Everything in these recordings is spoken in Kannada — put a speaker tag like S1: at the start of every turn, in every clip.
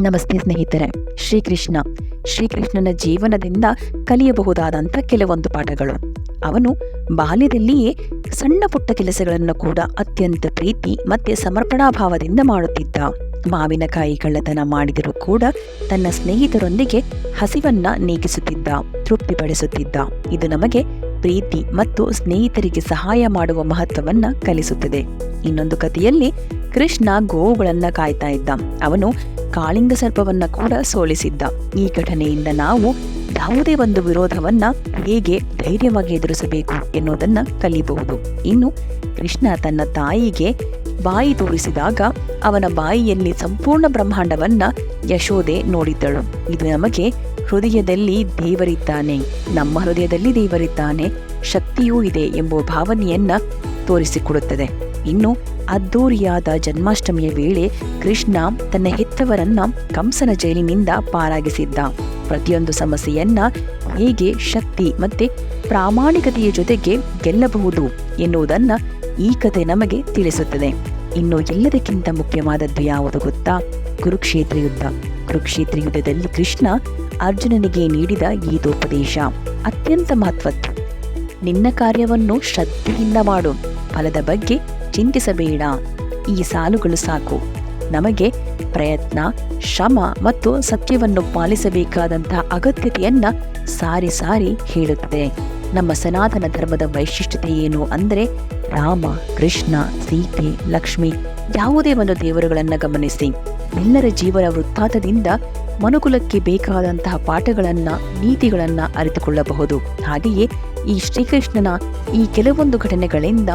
S1: ನಮಸ್ತೆ ಸ್ನೇಹಿತರೆ, ಶ್ರೀಕೃಷ್ಣ. ಶ್ರೀಕೃಷ್ಣನ ಜೀವನದಿಂದ ಕಲಿಯಬಹುದಾದಂಥ ಕೆಲವೊಂದು ಪಾಠಗಳು. ಅವನು ಬಾಲ್ಯದಲ್ಲಿಯೇ ಸಣ್ಣ ಪುಟ್ಟ ಕೆಲಸಗಳನ್ನು ಕೂಡ ಅತ್ಯಂತ ಪ್ರೀತಿ ಮತ್ತೆ ಸಮರ್ಪಣಾ ಭಾವದಿಂದ ಮಾಡುತ್ತಿದ್ದ ಮಾವಿನಕಾಯಿ ಕಳ್ಳತನ ಮಾಡಿದರೂ ಕೂಡ ತನ್ನ ಸ್ನೇಹಿತರೊಂದಿಗೆ ಹಸಿವನ್ನ ನೀಗಿಸುತ್ತಿದ್ದ, ತೃಪ್ತಿಪಡಿಸುತ್ತಿದ್ದ. ಇದು ನಮಗೆ ಪ್ರೀತಿ ಮತ್ತು ಸ್ನೇಹಿತರಿಗೆ ಸಹಾಯ ಮಾಡುವ ಮಹತ್ವವನ್ನ ಕಲಿಸುತ್ತದೆ. ಇನ್ನೊಂದು ಕಥೆಯಲ್ಲಿ ಕೃಷ್ಣ ಗೋವುಗಳನ್ನ ಕಾಯ್ತಾ ಇದ್ದ. ಅವನು ಕಾಳಿಂಗ ಸರ್ಪವನ್ನ ಕೂಡ ಸೋಲಿಸಿದ್ದ. ಈ ಘಟನೆಯಿಂದ ನಾವು ಯಾವುದೇ ಒಂದು ವಿರೋಧವನ್ನ ಹೇಗೆ ಧೈರ್ಯವಾಗಿ ಎದುರಿಸಬೇಕು ಎನ್ನುವುದನ್ನ ಕಲಿಯಬಹುದು ಇನ್ನು ಕೃಷ್ಣ ತನ್ನ ತಾಯಿಗೆ ಬಾಯಿ ತೋರಿಸಿದಾಗ ಅವನ ಬಾಯಿಯಲ್ಲಿ ಸಂಪೂರ್ಣ ಬ್ರಹ್ಮಾಂಡವನ್ನ ಯಶೋದೆ ನೋಡಿದ್ದಳು. ಇದು ನಮಗೆ ಹೃದಯದಲ್ಲಿ ದೇವರಿದ್ದಾನೆ. ನಮ್ಮ ಹೃದಯದಲ್ಲಿ ದೇವರಿದ್ದಾನೆ. ಶಕ್ತಿಯೂ ಇದೆ ಎಂಬ ಭಾವನೆಯನ್ನ ತೋರಿಸಿಕೊಡುತ್ತದೆ. ಇನ್ನು ಅದ್ದೂರಿಯಾದ ಜನ್ಮಾಷ್ಟಮಿಯ ವೇಳೆ ಕೃಷ್ಣ ತನ್ನ ಹೆತ್ತವರನ್ನ ಕಂಸನ ಜೈಲಿನಿಂದ ಪಾರಾಗಿಸಿದ್ದ. ಪ್ರತಿಯೊಂದು ಸಮಸ್ಯೆಯನ್ನ ಹೇಗೆ ಶಕ್ತಿ ಮತ್ತೆ ಪ್ರಾಮಾಣಿಕತೆಯ ಜೊತೆಗೆ ಗೆಲ್ಲಬಹುದು ಎನ್ನುವುದನ್ನ ಈ ಕಥೆ ನಮಗೆ ತಿಳಿಸುತ್ತದೆ. ಇನ್ನು ಎಲ್ಲದಕ್ಕಿಂತ ಮುಖ್ಯವಾದದ್ದು ಯಾವುದು ಗೊತ್ತಾ? ಕುರುಕ್ಷೇತ್ರ ಯುದ್ಧ. ಕುರುಕ್ಷೇತ್ರ ಯುದ್ಧದಲ್ಲಿ ಕೃಷ್ಣ ಅರ್ಜುನನಿಗೆ ನೀಡಿದ ಗೀತೋಪದೇಶ ಅತ್ಯಂತ ಮಹತ್ವದ್ದು. ನಿನ್ನ ಕಾರ್ಯವನ್ನು ಶ್ರದ್ಧೆಯಿಂದ ಮಾಡು. ಫಲದ ಬಗ್ಗೆ ಚಿಂತಿಸಬೇಡ. ಈ ಸಾಲುಗಳು ಸಾಕು. ನಮಗೆ ಪ್ರಯತ್ನ, ಶ್ರಮ ಮತ್ತು ಸತ್ಯವನ್ನು ಪಾಲಿಸಬೇಕಾದಂತಹ ಅಗತ್ಯತೆಯನ್ನ ಸಾರಿ ಸಾರಿ ಹೇಳುತ್ತದೆ. ನಮ್ಮ ಸನಾತನ ಧರ್ಮದ ವೈಶಿಷ್ಟ್ಯತೆ ಏನು ಅಂದರೆ ರಾಮ, ಕೃಷ್ಣ, ಸೀತೆ, ಲಕ್ಷ್ಮಿ ಯಾವುದೇ ಒಂದು ದೇವರುಗಳನ್ನು ಗಮನಿಸಿ. ಎಲ್ಲರ ಜೀವನ ವೃತ್ತಾಂತದಿಂದ ಮನುಕುಲಕ್ಕೆ ಬೇಕಾದಂತಹ ಪಾಠಗಳನ್ನ, ನೀತಿಗಳನ್ನು ಅರಿತುಕೊಳ್ಳಬಹುದು. ಹಾಗೆಯೇ ಈ ಶ್ರೀಕೃಷ್ಣನ ಈ ಕೆಲವೊಂದು ಘಟನೆಗಳಿಂದ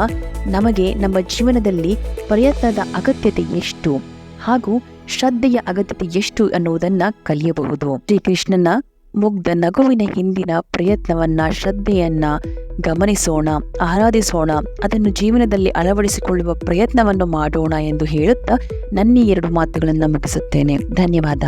S1: ನಮಗೆ ನಮ್ಮ ಜೀವನದಲ್ಲಿ ಪ್ರಯತ್ನದ ಅಗತ್ಯತೆ ಎಷ್ಟು, ಹಾಗೂ ಶ್ರದ್ಧೆಯ ಅಗತ್ಯತೆ ಎಷ್ಟು ಅನ್ನುವುದನ್ನ ಕಲಿಯಬಹುದು. ಶ್ರೀಕೃಷ್ಣನ ಮುಗ್ಧ ನಗುವಿನ ಹಿಂದಿನ ಪ್ರಯತ್ನವನ್ನ, ಶ್ರದ್ಧೆಯನ್ನ ಗಮನಿಸೋಣ, ಆರಾಧಿಸೋಣ, ಅದನ್ನು ಜೀವನದಲ್ಲಿ ಅಳವಡಿಸಿಕೊಳ್ಳುವ ಪ್ರಯತ್ನವನ್ನು ಮಾಡೋಣ ಎಂದು ಹೇಳುತ್ತಾ ನನ್ನ ಎರಡು ಮಾತುಗಳನ್ನು ಮುಗಿಸುತ್ತೇನೆ. ಧನ್ಯವಾದ.